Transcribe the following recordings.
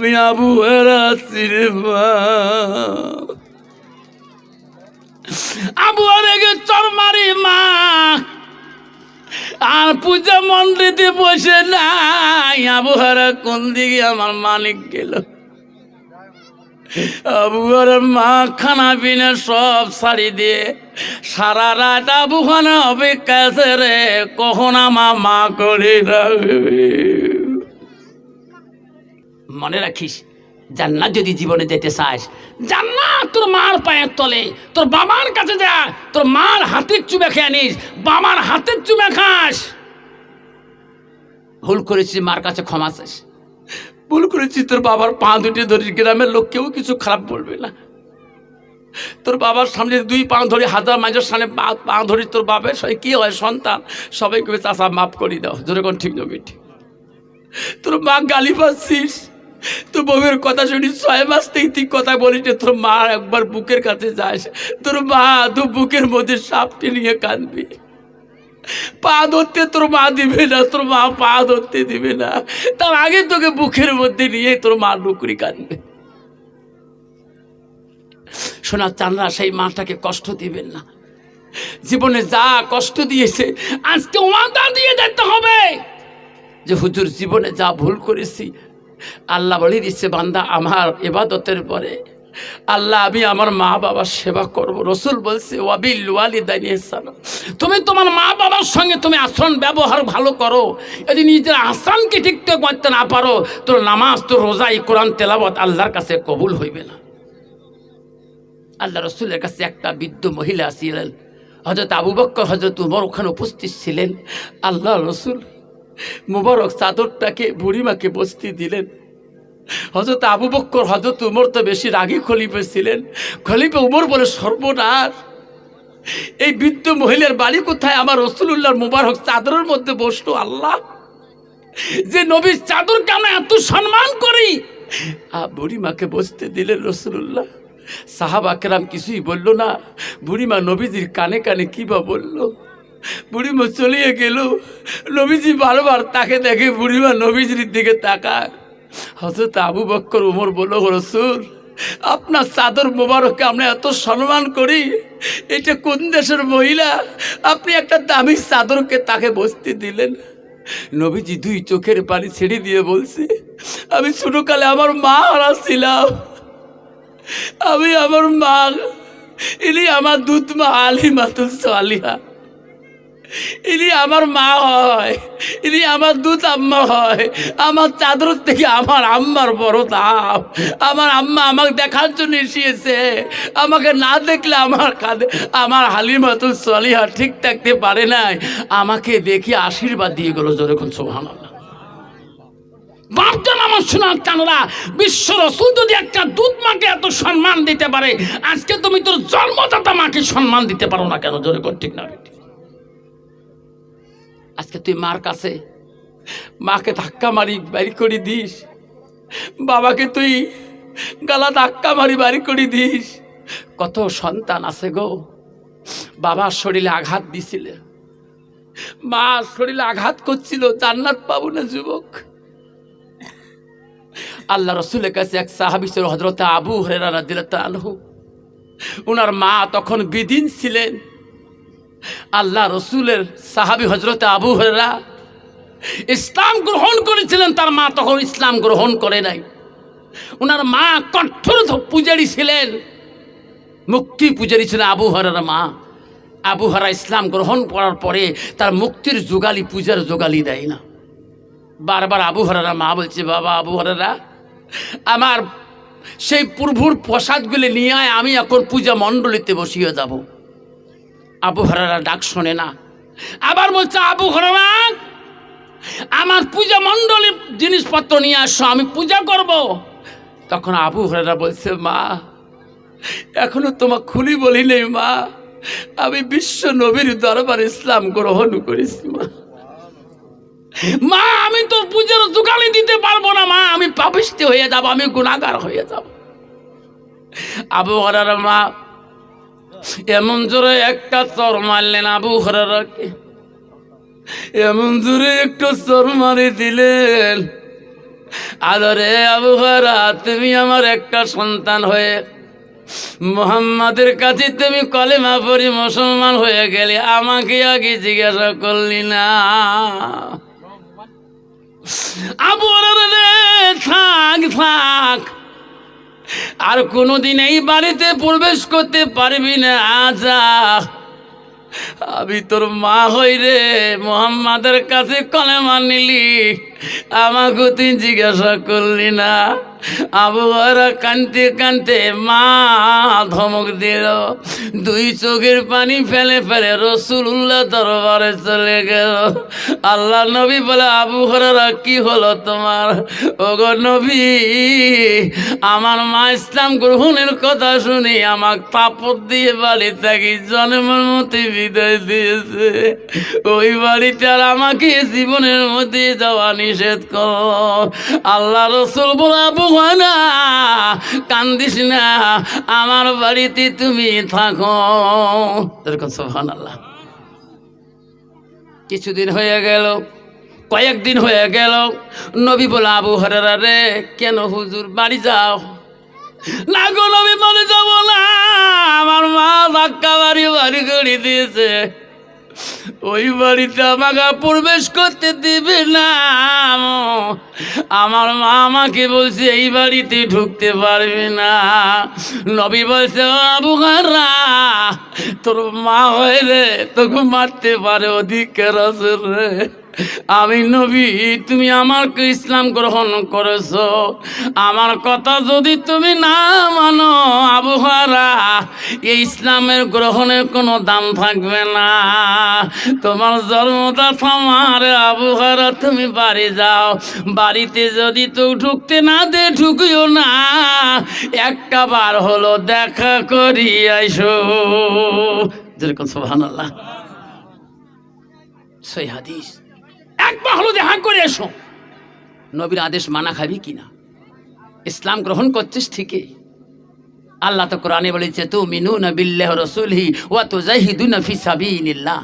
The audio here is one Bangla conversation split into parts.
আমি আবু হেরাছি রে মা আবু হরেকে চর মারি মা। আর পূজা মন্দিরে বসে নাই। আবু হারা কোন দিকে আমার মালিক গেল? আবু মা খানা পিনা সব ছাড়ি দিয়ে, সারা রাত আবু খানা অপেক্ষা রে, কখন আমার মা করে রাখবে মনে রাখিস, জান্নাত যদি জীবনে যেতে চাস, জান্নাত তোর মার পায়ের তলে, তোর বাবার কাছে যা, তোর মার হাতের চুমে খেয়ে নিস বাবার হাতের চুমে খাস। ভুল করেছিস মার কাছে ক্ষমা চাস। ভুল করেছি, তোর বাবার পা দুটি ধরিস, গ্রামের লোক কেউ কিছু খারাপ বলবে না। তোর বাবার সামনে দুই পা ধরে, হাজার মাঝের সামনে পা ধরি তোর বাবার সবাই কি হয়, সন্তান? সবাইকে চাষা মাফ করে দাও। জোরে কোন ঠিক নবি তোর মা গালি পাচ্ছিস। তোর বউয়ের কথা শুনি ছয় মাস থেকে তুই কথা বলিস যে তোর মা একবার বুকের কাছে যাস, তোর মা তো বুকের মধ্যে সাপটি নিয়ে কাঁদবি। পা ধরতে তোর মা দিবে না, তোর মা পা ধরতে দিবে না। তার আগে তোকে বুকের মধ্যে নিয়ে তোর মা ডুকরি কাঁদবে। শোনা চানরা সেই মাটাকে কষ্ট দিবেন না। জীবনে যা কষ্ট দিয়েছে, আজকে ওয়াদা দিয়ে যেতে হবে যে হুজুর জীবনে যা ভুল করেছি আল্লাহ বলে দিচ্ছে, বান্দা, আমার এবাদতের পরে আল্লাহ, আমি আমার মা বাবার সেবা করব। রসুল বলছে তুমি তোমার মা বাবার সঙ্গে তুমি আচরণ, ব্যবহার ভালো করো। যদি নিজের আসানকে ঠিকঠাক করতে না পারো, তোর নামাজ, তোর রোজা কোরআন তেলাবত আল্লাহর কাছে কবুল হইবে না। আল্লাহ রসুলের কাছে একটা বৃদ্ধ মহিলা ছিলেন হজরত আবু বক্কর হজরত উমর ওখানে উপস্থিত ছিলেন। আল্লাহ রসুল মুবারক চাদরটাকে বুড়িমাকে বস্তি দিলেন। হজরত আবু বক্কর হজরত উমর তো বেশি রাগী খলিফে ছিলেন। খলিফে উমর বলে, সর্বনাশ! এই বৃদ্ধ মহিলার বাড়ি কোথায়? আমার রসুল্লাহর মুবারক চাদরের মধ্যে বসল আল্লাহ। যে নবীর চাদরকে আমরা এত সম্মান করি! আ, বুড়িমাকে বসতে দিলেন রসুল্লাহ সাহাবা কেরাম কিছুই বলল না। বুড়িমা নবীজির কানে কানে কি বা বলল? বুড়িমা চলিয়ে গেল। নবীজি বারবার তাকে দেখে বুড়িমা নবীজির দিকে তাকায়। হজরত আবু বক্কর উমর বলল রসুল, আপনার চাদর মোবারককে আমরা এত সম্মান করি, এটা কোন দেশের মহিলা? আপনি একটা দামি চাদরকে তাকে বসতে দিলেন। নবীজি দুই চোখের পানি ছেড়ে দিয়ে বলছে, আমি ছোটকালে আমার মা হারাচ্ছিলাম আমি আমার মা, ইনি আমার দুধ মা আলী মাতুল সালিহা। ইনি আমার মা হয়, ইনি আমার দুধ আম্মা হয়, আমার চাদর থেকে আমার আম্মার বড় দাম আমার আম্মা আমাকে দেখার জন্য এসিয়েছে। আমাকে না দেখলে আমার কাঁদে আমার হালিমাতুল সলিহা ঠিক থাকতে পারে নাই। আমাকে দেখে আশীর্বাদ দিয়ে গেলো যেরকম সোহান বাপজন আমার বিশ্ব যদি একটা মাকে এত সম্মান দিতে পারে, আজকে তুমি তোর জন্মদাতা মাকে সম্মান দিতে পারো না কেন? জোরে ঠিক না? আজকে তুই মার কাছে। মাকে ধাক্কা মারি বাড়ি করে দিস। বাবাকে তুই গালা ধাক্কা মারি বাড়ি করে দিস। কত সন্তান আছে গো। বাবার শরীরে আঘাত দিছিলে। মা শরীরে আঘাত করছিল, জান্নাত পাবো না যুবক। আল্লাহ রসুলের কাছে এক সাহাবিসের হজরত আবু হরেরা রাদিল্লা আনহু। ওনার মা তখন বিদিন ছিলেন। আল্লাহ রসুলের সাহাবি হজরত আবু হরেরা ইসলাম গ্রহণ করেছিলেন, তার মা তখন ইসলাম গ্রহণ করে নাই। ওনার মা কঠোর পূজারী ছিলেন, মুক্তি পূজারী ছিলেন আবু হরেরা মা। আবু হরা ইসলাম গ্রহণ করার পরে তার মুক্তির যোগালি পূজার যোগালি দেয় না। বারবার আবু হরারা মা বলছে, বাবা আবু হরারা আমার সেই প্রভুর প্রসাদগুলি নিয়ে আমি এখন পূজা মণ্ডলীতে বসিয়ে যাব। আবু হরারা ডাক শোনে না। আবার বলছে, আবু হরারা, আমার পূজা মণ্ডলীর জিনিসপত্র নিয়ে আসো, আমি পূজা করব। তখন আবু হরারা বলছে, মা, এখনও তোমার খুলি বলি নেই, মা। আমি বিশ্ব নবীর দরবার ইসলাম গ্রহণ করেছি, মা। মা, আমি তো পূজার দোকানে দিতে পারব না, মা। আমি পাপিষ্টি হয়ে যাব, আমি গুণাগার হয়ে যাব। আবু হরার, মা এমন জোরে একটা চর মারলেন আবু হরারকে এমন জোরে একটা চর মারি দিলেন। আদরে আবহাওয়ারা তুমি আমার একটা সন্তান হয়ে মোহাম্মদের কাছে তুমি কলেমা পড়ি মুসলমান হয়ে গেলে আমাকে আগে জিজ্ঞাসা করলি না। আবু থাক থাক। আর কোনোদিন এই বাড়িতে প্রবেশ করতে পারবি না আজা আমি তোর মা হই রে, মোহাম্মদের কাছে কলেমা নিলি। আমাকে তুই জিজ্ঞাসা করলি না। আবু ওরা কানতে কানতে মা ধমক দিল। দুই চোখের পানি ফেলে ফেলে রসুল্লাহ দরবারে চলে গেল। আল্লাহ নবী বলে, আবু হরারা কি হলো তোমার? ওগো নবী, আমার মা ইসলাম গ্রহণের কথা শুনি আমার পাপড় দিয়ে বাড়ি থাকি জন্মের মধ্যে বিদায় দিয়েছে। ওই বাড়িতে আর আমাকে জীবনের মধ্যে যাওয়া নিষেধ কর। আল্লাহ রসুল বলা হয় না, কান্দিস না, আমার বাড়িতে তুমি থাকো। এরকম সোহান আল্লাহ কিছুদিন হয়ে গেল, কয়েকদিন হয়ে গেল, নবী বলে, আবু হরেরা রে, কেন হুজুর বাড়ি যাও? না গো নবী, বাড়ি যাব না। আমার মা ধাক্কা বাড়ি বাড়ি করে দিয়েছে। ওই বাড়িতে আমাকে প্রবেশ করতে দিবে না। আমার মা আমাকে বলছে, এই বাড়িতে ঢুকতে পারবে না। নবী বলছে আবু হারা তোর মা হয়ে রে, তোকে মারতে পারে অধিকার আছে রে। আমি নবী, তুমি আমাকে ইসলাম গ্রহণ করেছ। আমার কথা যদি তুমি না মানো আবহাওয়া এই ইসলামের গ্রহণের কোনো দাম থাকবে না। তোমার জন্মটা থামার আবহাওয়া তুমি বাড়ি যাও। বাড়িতে যদি তো ঢুকতে না দে, ঢুকিও না। একটা বার হলো দেখা করি, আইসো। যেরকম সোহান আল্লাহ একবার হলো দেখা করে এসো। নবীর আদেশ মানা খাবি কিনা ইসলাম গ্রহণ করছিস ঠিকই। আল্লাহ তো কোরআনে বলেছে তু মিনু বিল্লাহ রসুলহি ওয়া তো জাহিদু না ফি সাবিলিল্লাহ।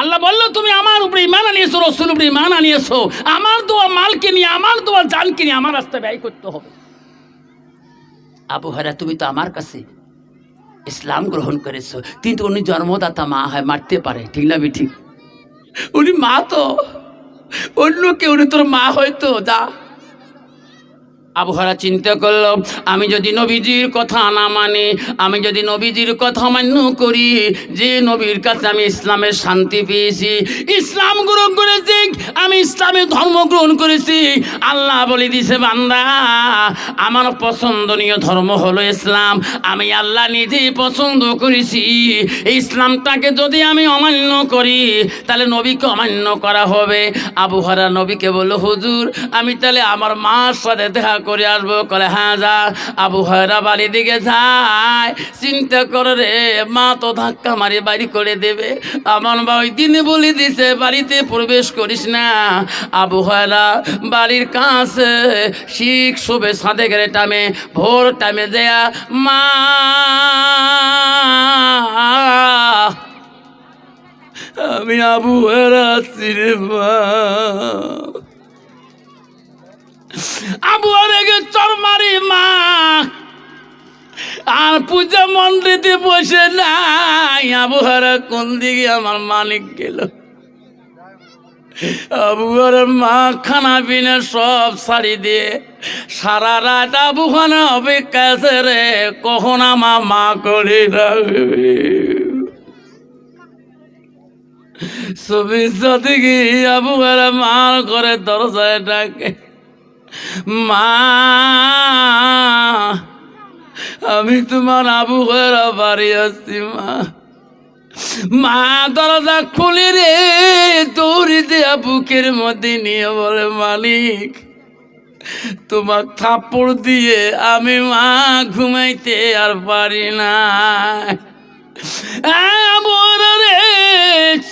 আল্লাহ বলল, তুমি আমার উপরে ইমান আনিয়েছো রসুল উপরে ইমান আনিয়েছো। আমার দোয়া মালকে নিয়ে, আমার দোয়া জানকে নিয়ে আমার রাস্তায় ব্যয় করতে হবে। আবু হারা তুমি তো আমার কাছে ইসলাম গ্রহণ করেছ, কিন্তু উনি জন্মদাতা মা হয়, মারতে পারে। ঠিক না বি ঠিক উনি মা তো। অন্য কেউ উনি তোর মা হয়তো যা। আবহাওয়া চিন্তা করল, আমি যদি নবীজির কথা না মানি, আমি যদি নবীজির কথা মান্য করি, যে নবীর কাছে আমি ইসলামের শান্তি পেয়েছি, ইসলাম গ্রহণ করেছি, আমি ইসলামের ধর্ম গ্রহণ করেছি, আল্লাহ বলে দিছে, বান্দা, আমার পছন্দনীয় ধর্ম হলো ইসলাম, আমি আল্লাহ নিজেই পছন্দ করেছি, ইসলামটাকে যদি আমি অমান্য করি, তাহলে নবীকে অমান্য করা হবে। আবহাওয়া নবীকে বলল, হুজুর, আমি তাহলে আমার মার সাথে দেখা করে আসব, কলে হ্যাঁ যা। আবু হয়রা বাড়ি দিকে যায়, চিন্তা করে রে, মা তো ধাক্কা মারি বাড়ি করে দেবে। আমার বা ওই দিনে বলে দিছে, বাড়িতে প্রবেশ করিস না। আবু হয়রা বাড়ির কাছে শিখ শুভে সাঁধে গেলে টামে ভোর টাইমে দেয়া মা, আমি আবু হয়রা আছি রে মা আবু আরেগে চর মারি মা। আর পূজা মন্দিরে বসে নাই। আবু কোন দিকে আমার মালিক গেল? আবু মা খানা পিনা সব শাড়ি দিয়ে, সারা রাত আবু খানা অপেক্ষা রে কখন আমার মা করে রাখবে ছবি থেকে আবু হারা মার করে দরজায় ডাকে। মা, আমি তোমার আবু ঘরা বাড়ি আসছি মা। মা, দরজা খুলে রে তোরি দেয়া বুকের মধ্যে নিয়ে বলে, মালিক, তোমার থাপড় দিয়ে আমি, মা, ঘুমাইতে আর পারি না। রে,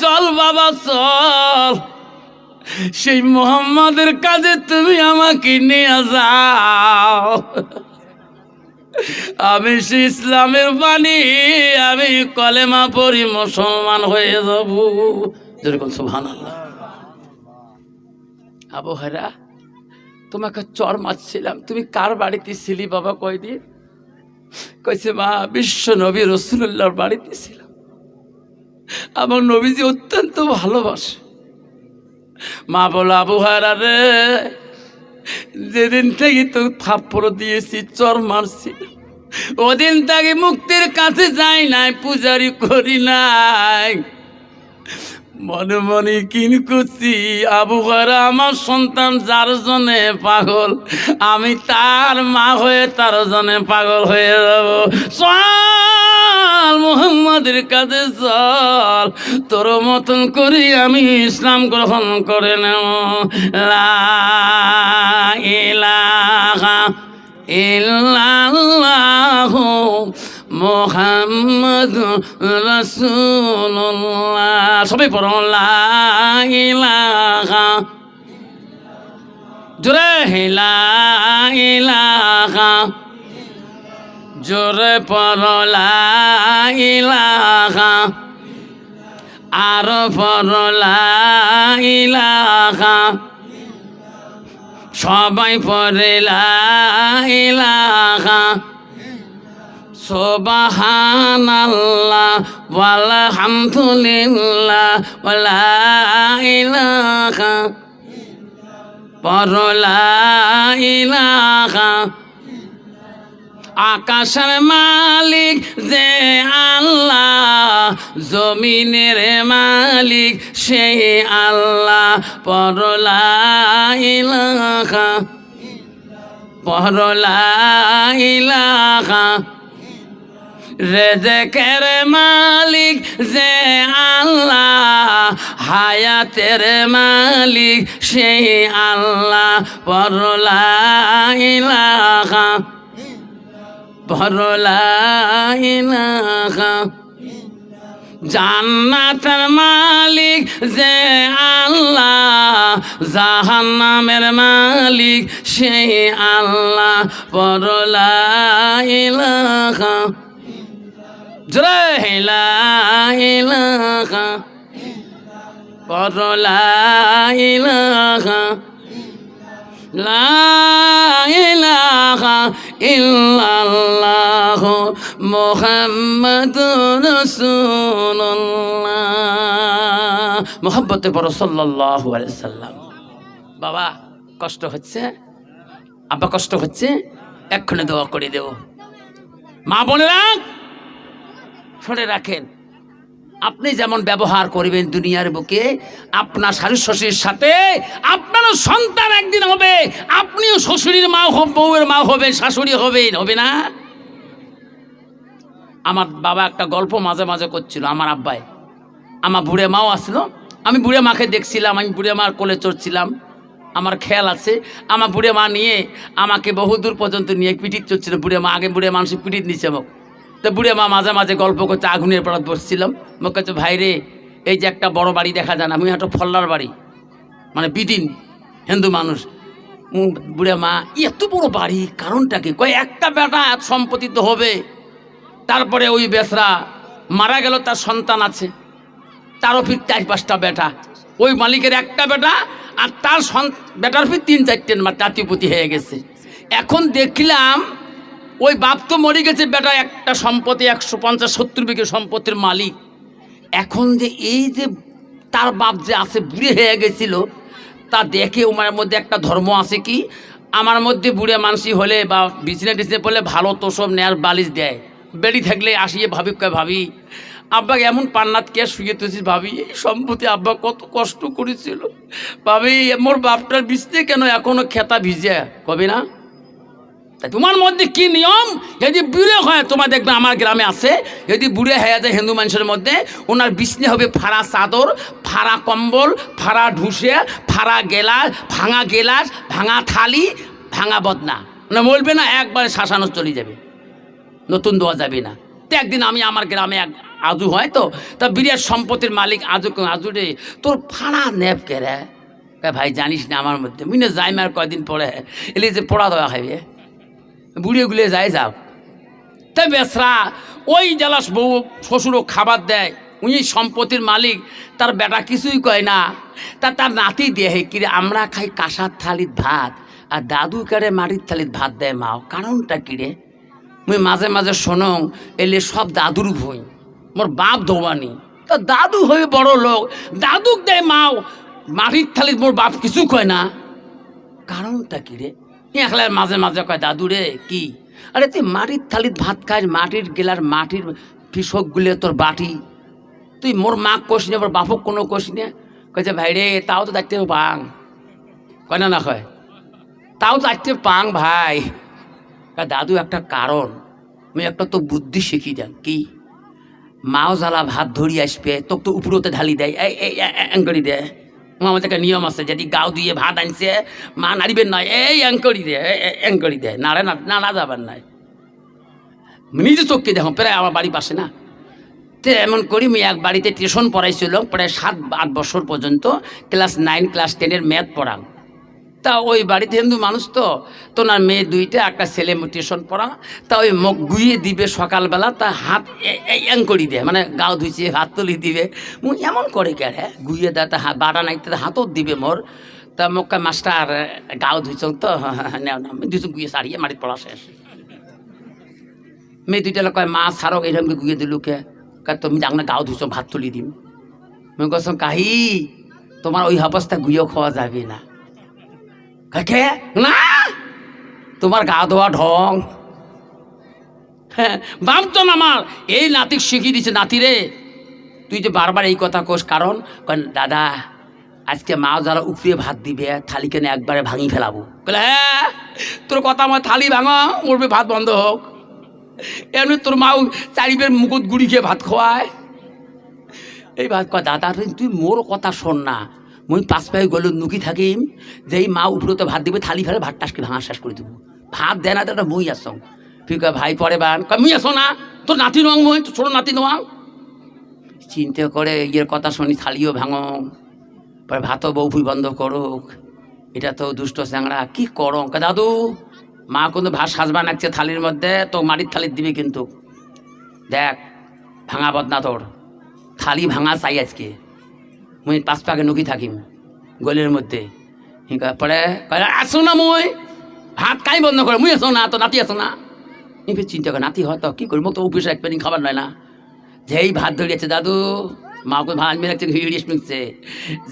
চল বাবা, চল। সেই মোহাম্মদের কাজে তুমি আমাকে নিয়ে যাও। আমি সে ইসলামের বাণী, আমি কলেমা পড়ি, মুসলমান হয়ে যাব। যেরকম সুহান আল্লাহ তোমাকে চর মারছিলাম। তুমি কার বাড়িতে ছিলি বাবা কয়দিন? কইছে, মা, বিশ্ব নবী রসুল্লাহর বাড়িতে ছিলাম। আমার নবীজি অত্যন্ত ভালোবাসে। মা বলো আবহাওয়ারা রে, যেদিন থেকে তো থাপ্পড় দিয়েছি, চর মারছি, ওদিন থেকে মুক্তির কাছে যাই নাই, পূজারি করি নাই। মনে মনে কিন করছি আবহাওয়ারা আমার সন্তান যার জনে পাগল, আমি তার মা হয়ে তার জনে পাগল হয়ে যাব। চল মোহাম্মদের কাছে চল তোর মতন করি আমি ইসলাম গ্রহণ করে নেব। মোহাম্মদ রসুল্লাহ সবাই পড়ো, লা ইলাহা। জোরে, লা ইলাহা। জোরে পড়ো লা ইলাহা আর পড়ো লা ইলাহা সবাই পড়ে লা ইলাহা সোবাহানাল্লাহ ওয়ালহামদুলিল্লাহ ওয়ালা ইলাহা পরলা আকাশের মালিক যে আল্লাহ, জমিনের মালিক সেই আল্লাহ। পরলা পরলা রেজেকের মালিক যে আল্লাহ, হায়াতের মালিক সেই আল্লাহ। পরলা ইলাহা। পরলা জান্নাতের মালিক যে আল্লাহ জাহান্নামের মালিক সেই আল্লাহ পরলা ইলাহা পরলা ইলাহা ইল্লাল্লাহ মুহাম্মাদুর রাসূলুল্লাহ। মোহাম্মতে বড় আলাইহি সাল্লাম। বাবা, কষ্ট হচ্ছে? আব্বা, কষ্ট হচ্ছে? এক্ষুনি দোয়া করে দেব। মা বোনেরা শুনে রাখেন। আপনি যেমন ব্যবহার করবেন দুনিয়ার বুকে, আপনার শাশুড় শ্বশুরের সাথে আপনারও সন্তান একদিন হবে, আপনিও শ্বশুরের মা বউয়ের মা হবেন, শাশুড়ি হবেন, হবে না? আমার বাবা একটা গল্প মাঝে মাঝে করছিল, আমার আব্বাই। আমার বুড়ে মাও আসলো আমি বুড়ে মাকে দেখছিলাম, আমি বুড়ে মার কোলে চড়ছিলাম, আমার খেয়াল আছে। আমার বুড়ে মা নিয়ে আমাকে বহুদূর পর্যন্ত নিয়ে পিটিত চড়ছিল, বুড়ে মা, আগে বুড়ে মানুষের পিটিত নিচে মোক তো বুড়ে মা মাঝে মাঝে গল্প করছে আগুনের পড়া বসছিলাম। মোক কাছে ভাই রে এই যে একটা বড় বাড়ি দেখা যায় না আমি একটা ফল্লার বাড়ি। মানে বিদিন, হিন্দু মানুষ। বুড়ে মা, এত বড় বাড়ি, কারণটা কি? কয়, একটা বেটা সম্পত্তি তো হবে। তারপরে ওই বেসরা মারা গেল, তার সন্তান আছে। তারও ফির চার পাঁচটা বেটা। ওই মালিকের একটা বেটা, আর তার বেটার ফির তিন চারটে, মা, তাঁতিপুতি হয়ে গেছে। এখন দেখলাম ওই বাপ তো মরে গেছে বেটা, একটা সম্পত্তি একশো পঞ্চাশ, সত্তর বিঘে সম্পত্তির মালিক। এখন যে এই যে তার বাপ যে আছে, বুড়ে হয়ে গেছিল, তা দেখে ওমার মধ্যে একটা ধর্ম আছে কি? আমার মধ্যে বুড়ে মানসি হলে বা বিছনে টিছনে পড়লে ভালো তো সব নেয়ার বালিশ দেয়। বেড়ি থাকলে আসিয়ে ভাবি? ভাবি আব্বাকে এমন পান্নাত কে শুয়ে তুছিস ভাবি? এই সম্পত্তি আব্বা কত কষ্ট করেছিল। ভাবি, মোর বাপটার বিছনে কেন এখনও খেতা ভিজে? কবে না? তা তোমার মধ্যে কি নিয়ম? যদি বুড়ে হয়, তোমার দেখবে আমার গ্রামে আছে, যদি বুড়ে হয়ে যায় হিন্দু মানুষের মধ্যে, ওনার বিছনে হবে ফাড়া চাদর, ফাড়া কম্বল, ফাড়া ঢুসে, ফাড়া গেলাস, ভাঙা গেলাস, ভাঙা থালি, ভাঙা বদনা। না বলবে না, একবারে শাসানো চলে যাবে। নতুন দেওয়া যাবে না। তো একদিন আমি আমার গ্রামে এক আজু হয় তো, তা বিরাট সম্পত্তির মালিক আজু আজু রে, তোর ফাড়া নেপ কে রে? ভাই, জানিস না আমার মধ্যে। মুই না যাই মার কয়দিন পরে, এলে যে পড়া দেওয়া হবে বুড়িয়ে গুলিয়ে যায় যাও তাই বেসরা ওই জেলাস বউ শ্বশুরও খাবার দেয়, উনি সম্পত্তির মালিক, তার বেটা কিছুই কয় না। তা তার নাতি দেহে কিরে আমরা খাই কাঁসার থালির ভাত, আর দাদু কারে মাটির থালিত ভাত দেয় মাও, কারণটা কি রে? মুই মাঝে মাঝে শোনং, এলে সব দাদুর ভুই, মোর বাপ ধোবানি তা দাদু হয়ে বড় লোক, দাদুক দেয় মাও, মাটির থালিত মোর বাপ কিছু কয় না। কারণটা কি রে একলা মাঝে মাঝে কয় দাদু রে কি আরে তুই মাটির থালিত ভাত খাস মাটির গেলার মাটির কৃষক গুলে তোর বাটি তুই মোর মাক কোষ নে মোর বাপক কোনো কোষ নে কয়েছে ভাই রে তাও তো দেখতে পাং কয় না না কয় তাও দেখতে পাং ভাই দাদু একটা কারণ আমি একটা তো বুদ্ধি শিখি দেন কি মাও জ্বালা ভাত ধরি আসবে তোকে তো উপরতে ঢালি দেয় এই অ্যাঙ্করি দেয় আমাদের থেকে নিয়ম আছে, যদি গাও দিয়ে ভাত আনছে, মা নাড়িবেন নয় এই অ্যাঙ্করি দে অ্যাঙ্করি দে, নাড়ে না না না যাবেন নাই নিজে চোখকে দেখো প্রায় আমার বাড়ি পাশে না? তো এমন করি, আমি এক বাড়িতে টিউশন পড়াইছিল প্রায় সাত, আট বছর পর্যন্ত, ক্লাস নাইন, ক্লাস টেনের ম্যাথ পড়ান তা ওই বাড়িতে হিন্দু মানুষ তো। তো না মেয়ে দুইটা, একটা ছেলে টিউশন পড়া। তা ওই মুখ গুইয়ে দিবে সকালবেলা, তা হাত এ- করি দেয়। মানে গাও ধুইছে, হাত তুলি দিবে। মুই এমন করে কে হ্যাঁ? গুইয়ে দেয়, তা বাড়া নাই, তা হাতও দিবে মোর। তা মক্কা মাস্টার গাও ধুইছ তো দুজন গুইয়ে সারিয়ে মাটির পড়া শেষ। মেয়ে দুইটা কয়, মা সারক এরকম গুইয়ে দিলু কে? তুমি যাক না, গাও ধুইছ, ভাত তুলি দিম। মই কাহি, তোমার ওই অবস্থা গুইয়ে খাওয়া যাবে না। কাকে? না! তোমার গা ধোয়া ঢং। হ্যাঁ ভাবতো না আমার। এই নাতি শিখিয়ে দিছে নাতি রে। তুই যে বারবার এই কথা কোস কারণ কয়, দাদা আজকে মা যারা উপরে ভাত দিবে থালি কেন একবারে ভাঙি ফেলাবো। বলে হ্যাঁ তোর কথা আমার থালি ভাঙা উঠবে ভাত বন্ধ হোক। এমনি তোর মাও চারিবের মুকুট গুড়ি খেয়ে ভাত খাওয়ায় এই ভাত দাদা তুই মোর কথা শোন না। মুই পাঁচ পায়ে গেল, নুকি থাকিম, যেই মা উপরতে ভাত দিবে, থালি ফেলে ভাত টাসকে ভাঙা শেষ করে দেবো। ভাত দেয় না তো মুই আসং। কয়, ভাই, পরে বান। মুই আসো না, তোর নাতি নোয়াং মুই, তোর ছোট নাতি নোয়াং। চিন্তা করে ইয়ের কথা শুনি, থালিও ভাঙো। পরে ভাতও বউফুই বন্ধ করুক। এটা তো দুষ্ট চ্যাংড়া, কি করো? দাদু, মা কিন্তু ভাত সাজবা নাকছে থালির মধ্যে, তো মাটির থালির দিবি কিন্তু। দেখ, ভাঙা বদনা তোর। থালি ভাঙা চাই আজকে। মুই পাঁচ পাকে নুকি থাকিম গলির মধ্যে। পরে আসো না মই। ভাত কাই বন্ধ করে মুই আসো না তো নাতি আসো না? ই চিন্তা করে নাতি হয়তো কি করি মোক তো অফিসে এক পেনি খাবার নয় না। যেই ভাত ধরিয়েছে দাদু, মাকে ভাত মেরে রাখছে হিড়িস মিখছে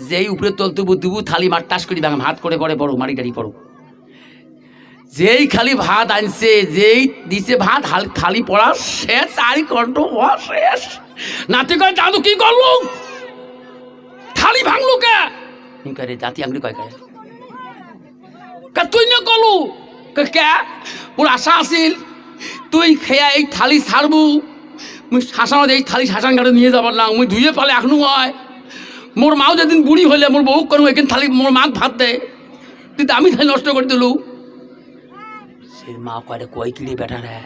যেই উপরে তল তুবু তুবু থালি মার টাস করি ভাঙা, ভাত করে পরে বড় মারি টাড়ি পড়ো যেই খালি ভাত আনছে, যেই দিছে ভাত, হাল থালি পড়া শেষ ঘন্ট হওয়া শেষ। নাতি কয়, দাদু, কি করলু থালি ভাঙলু কে রে জাতি আংলি কয় কা তুই না কলু কে ওর আশা আছিল তুই খেয়া এই থালি ছাড়বু মুই শাসানত এই থালি শাসান ঘাটে নিয়ে যাবার না মুই ধুয়ে পালে এখনও হয় মোর মাও যেদিন বুড়ি হইলে মোর বউ করু এখান থালি মোর মাক ভাত দে তুই আমি থালি নষ্ট করে দিলু সে মা কয় কয় কিরে বেটা রে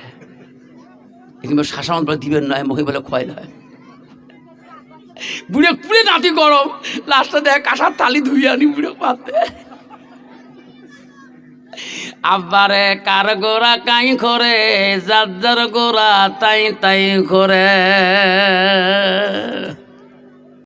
কিন্তু শাসানত বলে দিবেন নয় মুখে বলে খয় নয় বুড়ে পুড়ে নাতি গরম। লাস্টে দেখ, কাঁসার থালি ধুয়ে আনি বুড়ে পাতে। আব্বারে, কার গোড়া কাই ঘরে যার যার গোড়া তাই তাই করে